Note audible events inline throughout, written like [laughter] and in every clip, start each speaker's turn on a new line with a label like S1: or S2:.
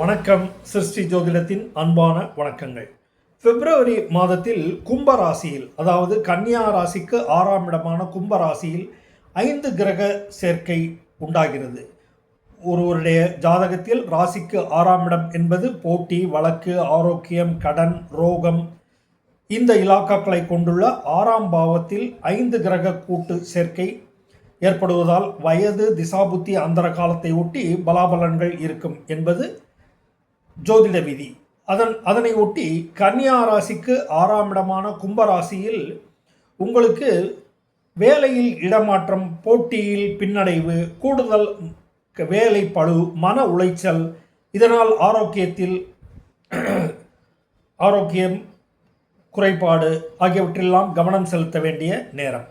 S1: வணக்கம். சிருஷ்டி ஜோதிடத்தின் அன்பான வணக்கங்கள். பிப்ரவரி மாதத்தில் கும்ப ராசியில் அதாவது கன்னியா ராசிக்கு ஆறாம் இடமான கும்ப ராசியில் ஐந்து கிரக சேர்க்கை உண்டாகிறது. ஒருவருடைய ஜாதகத்தில் ராசிக்கு ஆறாம் இடம் என்பது போட்டி வழக்கு ஆரோக்கியம் கடன் ரோகம் இந்த இலாக்காக்களை கொண்டுள்ள ஆறாம் பாவத்தில் ஐந்து கிரக கூட்டு சேர்க்கை ஏற்படுவதால் வயது திசாபுத்தி அந்தர காலத்தை ஒட்டி பலாபலன்கள் இருக்கும் என்பது ஜோதிட விதி அதன் அதனை ஒட்டி கன்னியா ராசிக்கு ஆறாம் இடமான கும்பராசியில் உங்களுக்கு வேலையில் இடமாற்றம் போட்டியில் பின்னடைவு கூடுதல் வேலை பழு மன உளைச்சல் இதனால் ஆரோக்கியத்தில் [clears throat] ஆரோக்கியம் குறைபாடு ஆகியவற்றெல்லாம் கவனம் செலுத்த வேண்டிய நேரம்.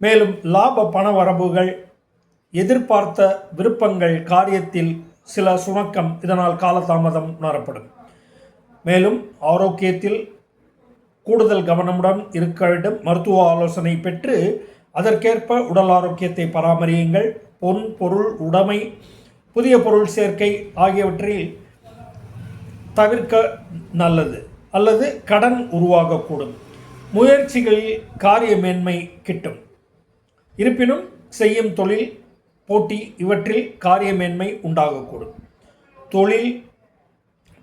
S1: மேலும் லாப பண வரவுகள் எதிர்பார்த்த விருப்பங்கள் காரியத்தில் சில சுணக்கம் இதனால் காலதாமதம் உணரப்படும். மேலும் ஆரோக்கியத்தில் கூடுதல் கவனமுடன் இருக்க வேண்டும். மருத்துவ ஆலோசனை பெற்று அதற்கேற்ப உடல் ஆரோக்கியத்தை பராமரியுங்கள். பொன் பொருள் உடைமை புதிய பொருள் சேர்க்கை ஆகியவற்றில் தவிர்க்க நல்லது. அல்லது கடன் உருவாகக்கூடும். முயற்சிகளில் காரிய மேன்மை கிட்டும். இருப்பினும் செய்யும் தொழில் போட்டி இவற்றில் காரியமேன்மை உண்டாகக்கூடும். தொழில்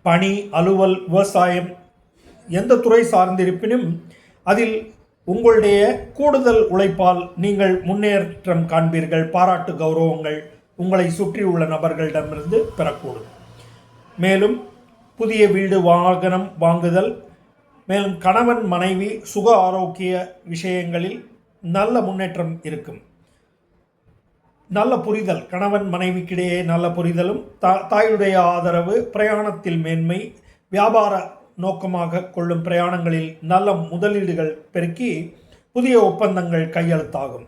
S1: பணி அலுவல் விவசாயம் எந்த துறை சார்ந்திருப்பினும் அதில் உங்களுடைய கூடுதல் உழைப்பால் நீங்கள் முன்னேற்றம் காண்பீர்கள் பாராட்டு கௌரவங்கள் உங்களை சுற்றியுள்ள நபர்களிடமிருந்து பெறக்கூடும். மேலும் புதிய வீடு வாகனம் வாங்குதல் மேலும் கணவன் மனைவி சுக ஆரோக்கிய விஷயங்களில் நல்ல முன்னேற்றம் இருக்கும். நல்ல புரிதல். கணவன் மனைவிக்கிடையே நல்ல புரிதலும் தா தாயுடைய ஆதரவு பிரயாணத்தில் மேன்மை வியாபார நோக்கமாக கொள்ளும் பிரயாணங்களில் நல்ல முதலீடுகள் பெருக்கி புதிய ஒப்பந்தங்கள் கையெழுத்தாகும்.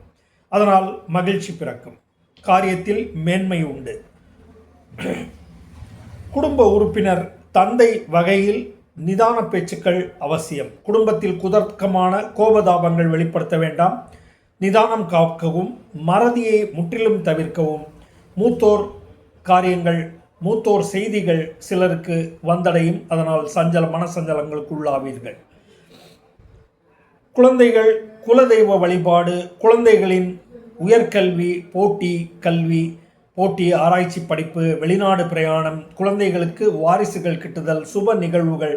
S1: அதனால் மகிழ்ச்சி பிறக்கும். காரியத்தில் மேன்மை உண்டு. குடும்ப உறுப்பினர் தந்தை வகையில் நிதான பேச்சுக்கள் அவசியம். குடும்பத்தில் குதர்க்கமான கோபதாபங்கள் வெளிப்படுத்த வேண்டாம். நிதானம் காக்கவும் மறதியை முற்றிலும் தவிர்க்கவும். மூத்தோர் காரியங்கள் மூத்தோர் செய்திகள் சிலருக்கு வந்தடையும். அதனால் சஞ்சல மனசஞ்சலங்களுக்கு உள்ளாவீர்கள் குழந்தைகள் குலதெய்வ வழிபாடு குழந்தைகளின் உயர்கல்வி போட்டி கல்வி போட்டி ஆராய்ச்சி படிப்பு வெளிநாடு பிரயாணம் குழந்தைகளுக்கு வாரிசுகள் கிட்டுதல் சுப நிகழ்வுகள்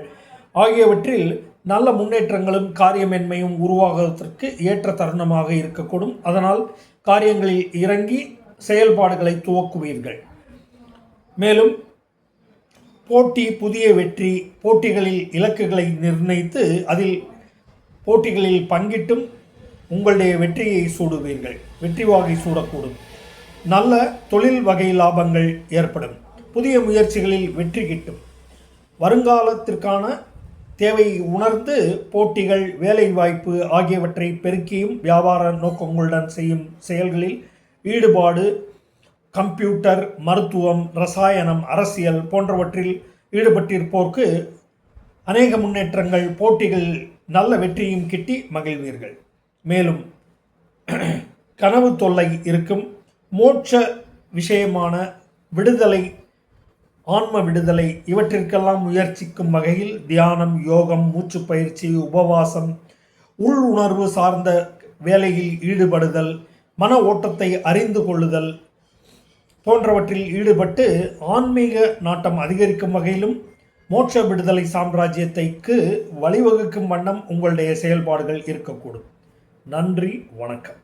S1: ஆகியவற்றில் நல்ல முன்னேற்றங்களும் காரியமென்மையும் உருவாகுவதற்கு ஏற்ற தருணமாக இருக்கக்கூடும். அதனால் காரியங்களில் இறங்கி செயல்பாடுகளை துவக்குவீர்கள். மேலும் போட்டி புதிய வெற்றி போட்டிகளில் இலக்குகளை நிர்ணயித்து அதில் போட்டிகளில் பங்கிட்டும் உங்களுடைய வெற்றியை சூடுவீர்கள். வெற்றி வாகை சூடக்கூடும். நல்ல தொழில் வகை லாபங்கள் ஏற்படும். புதிய முயற்சிகளில் வெற்றி கிட்டும். வருங்காலத்திற்கான தேவை உணர்ந்து போட்டிகள் வேலைவாய்ப்பு ஆகியவற்றை பெருக்கியும் வியாபார நோக்கங்களுடன் செய்யும் செயல்களில் ஈடுபாடு கம்ப்யூட்டர் மருத்துவம் ரசாயனம் அரசியல் போன்றவற்றில் ஈடுபட்டிருப்போர்க்கு அநேக முன்னேற்றங்கள் போட்டிகள் நல்ல வெற்றியும் கிட்டி மகிழ்வீர்கள். மேலும் கனவு தொல்லை இருக்கும் மோட்ச விஷயமான விடுதலை ஆன்ம விடுதலை இவற்றிற்கெல்லாம் முயற்சிக்கும் வகையில் தியானம் யோகம் மூச்சு பயிற்சி உபவாசம் உள் உணர்வு சார்ந்த வேலையில் ஈடுபடுதல் மன ஓட்டத்தை அறிந்து கொள்ளுதல் போன்றவற்றில் ஈடுபட்டு ஆன்மீக நாட்டம் அதிகரிக்கும் வகையிலும் மோட்ச விடுதலை சாம்ராஜ்யத்தைக்கு வழிவகுக்கும் வண்ணம் உங்களுடைய செயல்பாடுகள் இருக்கக்கூடும். நன்றி வணக்கம்.